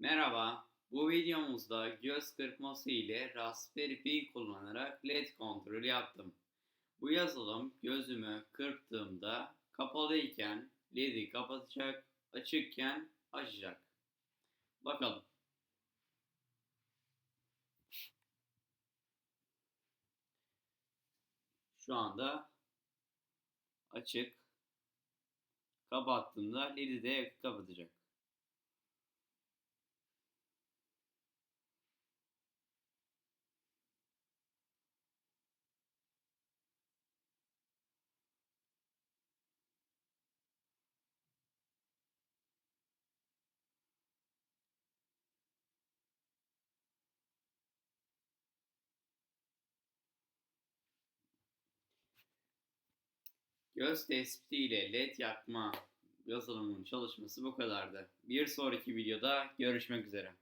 Merhaba, bu videomuzda göz kırpması ile Raspberry Pi kullanarak LED kontrolü yaptım. Bu yazılım gözümü kırptığımda kapalıyken LED'i kapatacak, açıkken açacak. Bakalım. Şu anda açık. Kapattığımda LED'i de kapatacak. Göz tespiti ile led yakma yazılımının çalışması bu kadardı. Bir sonraki videoda görüşmek üzere.